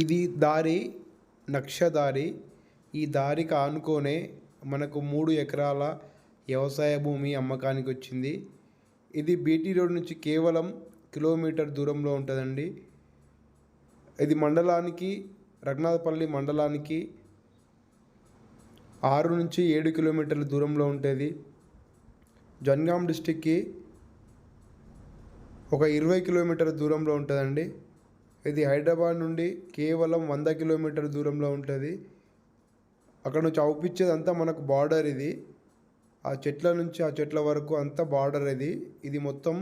ఇది దారి నక్షదారి. ఈ దారికి ఆనుకొనే మనకు మూడు ఎకరాల వ్యవసాయ భూమి అమ్మకానికి వచ్చింది ఇది బీటీ రోడ్ నుంచి కేవలం కిలోమీటర్ దూరంలో ఉంటుందండి. ఇది మండలానికి రఘునాథపల్లి మండలానికి ఆరు నుంచి ఏడు కిలోమీటర్ల దూరంలో ఉంటుంది. జన్గాం డిస్టిక్కి ఒక ఇరవై కిలోమీటర్ల దూరంలో ఉంటుందండి. ఇది హైదరాబాద్ నుండి కేవలం వంద కిలోమీటర్ దూరంలో ఉంటుంది. అక్కడ నుంచి అవుపిచ్చేది అంతా మనకు బార్డర్ ఇది. ఆ చెట్ల నుంచి ఆ చెట్ల వరకు అంతా బార్డర్ ఇది. ఇది మొత్తం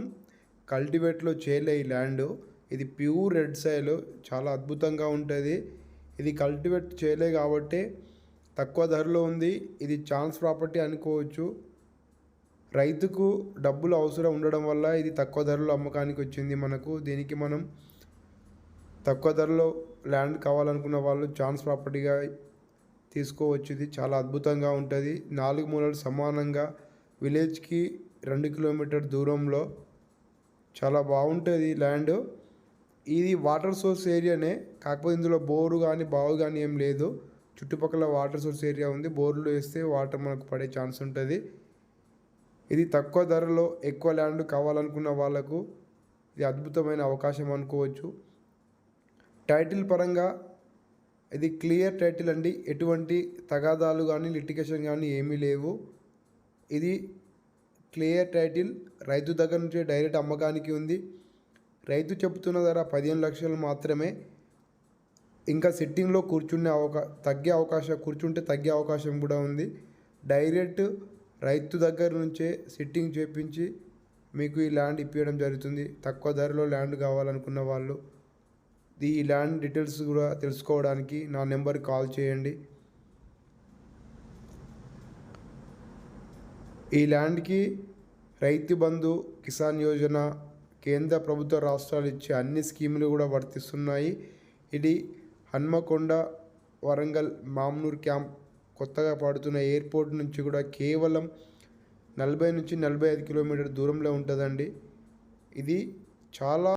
కల్టివేట్లో చేయలే ఈ ల్యాండ్. ఇది ప్యూర్ రెడ్ సాయిల్ చాలా అద్భుతంగా ఉంటుంది. ఇది కల్టివేట్ చేయలే కాబట్టి తక్కువ ధరలో ఉంది. ఇది ఛాన్స్ ప్రాపర్టీ అనుకోవచ్చు. రైతుకు డబ్బులు అవసరం ఉండడం వల్ల ఇది తక్కువ ధరలో అమ్మకానికి వచ్చింది మనకు. దీనికి మనం తక్కువ ధరలో ల్యాండ్ కావాలనుకున్న వాళ్ళు ఛాన్స్ ప్రాపర్టీగా తీసుకోవచ్చు. ఇది చాలా అద్భుతంగా ఉంటుంది. నాలుగు మూలలు సమానంగా విలేజ్కి రెండు కిలోమీటర్ దూరంలో చాలా బాగుంటుంది ల్యాండ్. ఇది వాటర్ సోర్స్ ఏరియానే కాకపోతే ఇందులో బోరు కానీ బావు కానీ ఏం లేదు. చుట్టుపక్కల వాటర్ సోర్స్ ఏరియా ఉంది. బోర్లు వేస్తే వాటర్ మనకు పడే ఛాన్స్ ఉంటుంది. ఇది తక్కువ ధరలో ఎక్కువ ల్యాండ్ కావాలనుకున్న వాళ్ళకు ఇది అద్భుతమైన అవకాశం అనుకోవచ్చు. టైటిల్ పరంగా ఇది క్లియర్ టైటిల్ అండి. ఎటువంటి తగాదాలు కానీ లిటికేషన్ కానీ ఏమీ లేవు. ఇది క్లియర్ టైటిల్. రైతు దగ్గర నుంచి డైరెక్ట్ అమ్మకానికి ఉంది. రైతు చెబుతున్న ధర పదిహేను లక్షలు మాత్రమే. ఇంకా సిట్టింగ్లో కూర్చునే అవకా తగ్గే అవకాశం కూర్చుంటే తగ్గే అవకాశం కూడా ఉంది. డైరెక్ట్ రైతు దగ్గర నుంచే సిట్టింగ్ చేపించి మీకు ఈ ల్యాండ్ ఇప్పించడం జరుగుతుంది. తక్కువ ధరలో ల్యాండ్ కావాలనుకున్న వాళ్ళు ఈ ల్యాండ్ డీటెయిల్స్ కూడా తెలుసుకోవడానికి నా నెంబర్ కాల్ చేయండి. ఈ ల్యాండ్కి రైతు బంధు కిసాన్ యోజన కేంద్ర ప్రభుత్వ రాష్ట్రాలు ఇచ్చే అన్ని స్కీములు కూడా వర్తిస్తున్నాయి. ఇది హన్మకొండ వరంగల్ మామ్నూర్ క్యాంప్ కొత్తగా పడుతున్న ఎయిర్పోర్ట్ నుంచి కూడా కేవలం నలభై నుంచి నలభై ఐదు కిలోమీటర్ దూరంలో ఉంటుందండి. ఇది చాలా